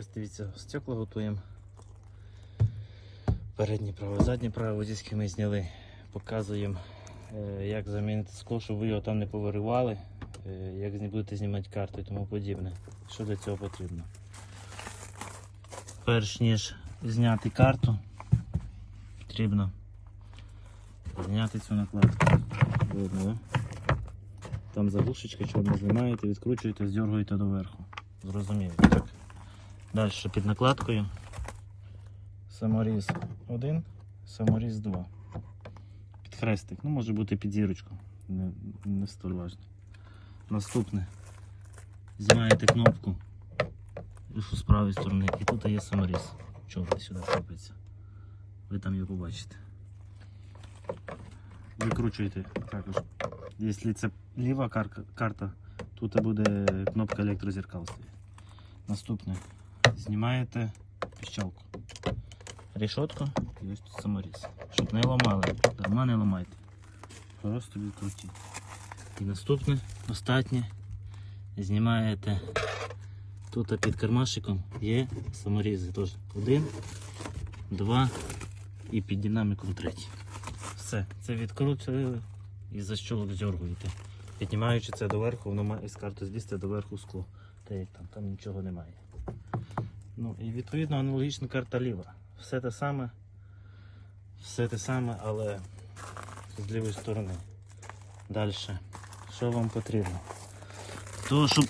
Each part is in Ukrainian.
Ось дивіться, стекла готуємо. Передні право, задні право водійське ми зняли. Показуємо, е, як замінити скло, щоб ви його там не повиривали, е, як будете знімати карту і тому подібне. Що для цього потрібно? Перш ніж зняти карту, потрібно зняти цю накладку. Видно, да? Там заглушечка чорна знімаєте, відкручуєте, здергуєте доверху. Зрозуміло. Так. Далі під накладкою. Саморіз 1, саморіз 2. Під хрестик. Ну, може бути під зірочку. Не, не столь важно. Наступне. Знімаєте кнопку що з правої сторони. І тут є саморіз. Чорний сюди кріпиться. Ви там його побачите. Викручуєте також. Якщо це ліва карта, тут буде кнопка електрозеркал стоїть. Наступне. Знімаєте піщалку. Решетку і ось тут саморіз. Щоб не ламали. Дарма не ламайте. Просто відкрутіть. І наступне, останнє. Знімаєте тут під кармашиком є саморізи теж. Один, два і під динаміком третій. Все, це відкрутили і за щолок здергуєте. Піднімаючи це доверху, воно має з карти злізти доверху скло. Та як там, там нічого немає. Ну і відповідно аналогічна карта ліва. Все те саме, все те саме, але з лівої сторони. Далі. Що вам потрібно? То, щоб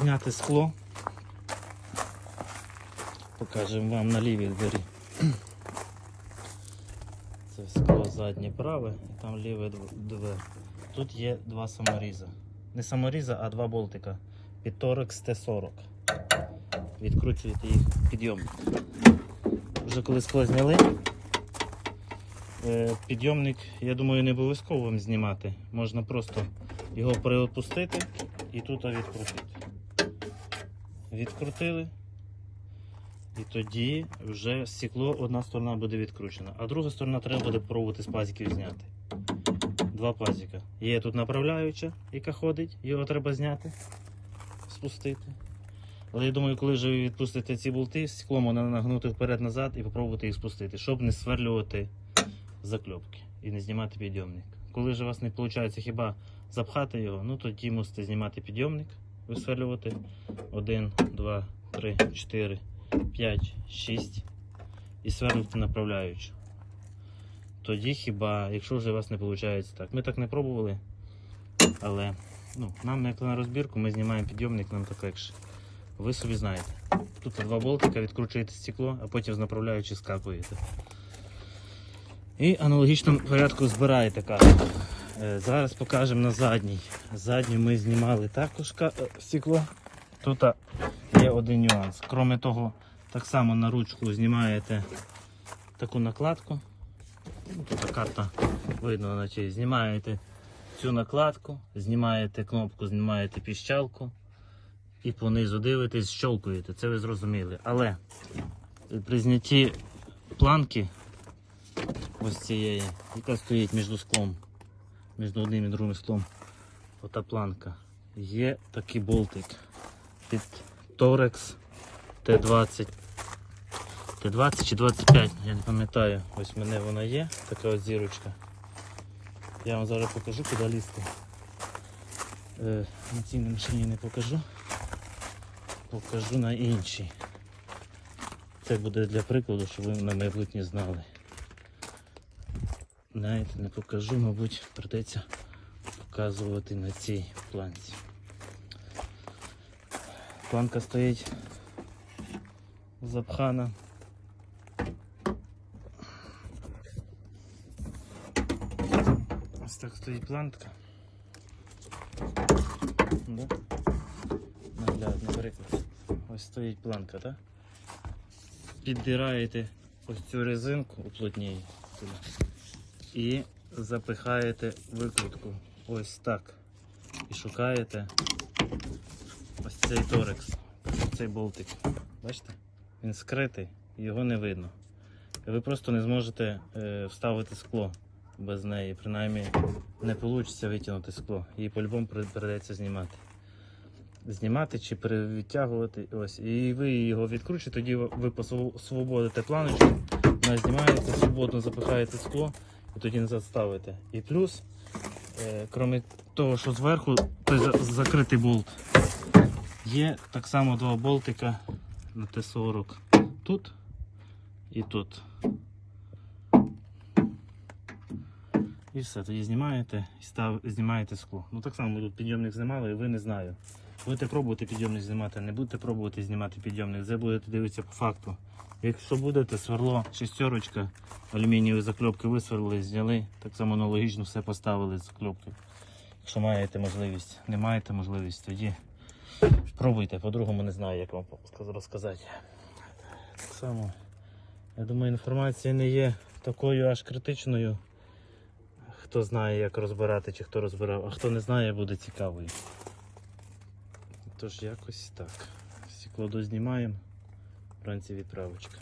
зняти скло, покажемо вам на лівій двері. Це скло заднє праве і там ліве дв- двері. Тут є два саморіза. Не саморіза, а два болтика. Torex T40. Відкручуєте їх підйомник. Вже коли скло зняли, е, підйомник, я думаю, не обов'язково вам знімати. Можна просто його приопустити і тут відкрутити. Відкрутили. І тоді вже стекло одна сторона буде відкручена, а друга сторона треба буде пробувати з пазиків зняти. Два пазика. Є тут направляюча, яка ходить, його треба зняти, спустити. Але я думаю, коли вже ви відпустите ці болти, стекло можна нагнути вперед-назад і спробувати їх спустити, щоб не сверлювати закльопки і не знімати підйомник. Коли ж у вас не виходить хіба запхати його, ну тоді мусите знімати підйомник, висверлювати 1, 2, 3, 4, 5, 6 і сверлити направляючу. Тоді хіба, якщо вже у вас не виходить так. Ми так не пробували, але ну, нам як на розбірку ми знімаємо підйомник, нам так легше. Ви собі знаєте. Тут два болтика, відкручуєте стекло, а потім з направляючи скакуєте. І аналогічному порядку збираєте карту. Е, Зараз покажемо на задній. Задню ми знімали також е, стекло. Тут є один нюанс. Кроме того, так само на ручку знімаєте таку накладку. Ну, Тут карта видно на тій. Знімаєте цю накладку, знімаєте кнопку, знімаєте піщалку і понизу дивитесь, щолкуєте. Це ви зрозуміли. Але при знятті планки ось цієї, яка стоїть між склом, між одним і другим склом, ота планка, є такий болтик під Torex Т20. Т20 чи 25, я не пам'ятаю. Ось в мене вона є, така ось зірочка. Я вам зараз покажу, куди лізти. Е, на цій машині не покажу. Покажу на іншій. Це буде для прикладу, щоб ви на майбутнє знали. Навіть не покажу, мабуть, придеться показувати на цій планці. Планка стоїть запхана. Ось так стоїть планка. Да? Наглядний приклад. Ось стоїть планка, так? Підбираєте ось цю резинку уплотніє і запихаєте викрутку ось так. І шукаєте ось цей торекс, ось цей болтик. Бачите? Він скритий, його не видно. Ви просто не зможете е, вставити скло без неї. Принаймні не вийде витягнути скло. Її по-любому при- придеться знімати. Знімати чи перевідтягувати. Ось. І ви його відкручуєте, тоді ви посвободите планочку, вона знімається, свободно запихаєте скло і тоді назад ставите. І плюс, е, крім того, що зверху той закритий болт, є так само два болтика на Т-40 тут і тут. І все, тоді знімаєте і знімаєте скло. Ну так само тут підйомник знімали, і ви не знаю. Будете пробувати підйомник знімати, не будете пробувати знімати підйомник, це будете дивитися по факту. Якщо будете сверло, шестерочка, алюмінієві закльопки висверлили, зняли, так само аналогічно все поставили з закльопки. Якщо маєте можливість, не маєте можливість, тоді пробуйте, по-другому не знаю, як вам розказати. Так само, я думаю, інформація не є такою аж критичною. Хто знає, як розбирати, чи хто розбирав, а хто не знає, буде цікавий. Тож якось так. Стекло дознімаємо, вранці відправочка.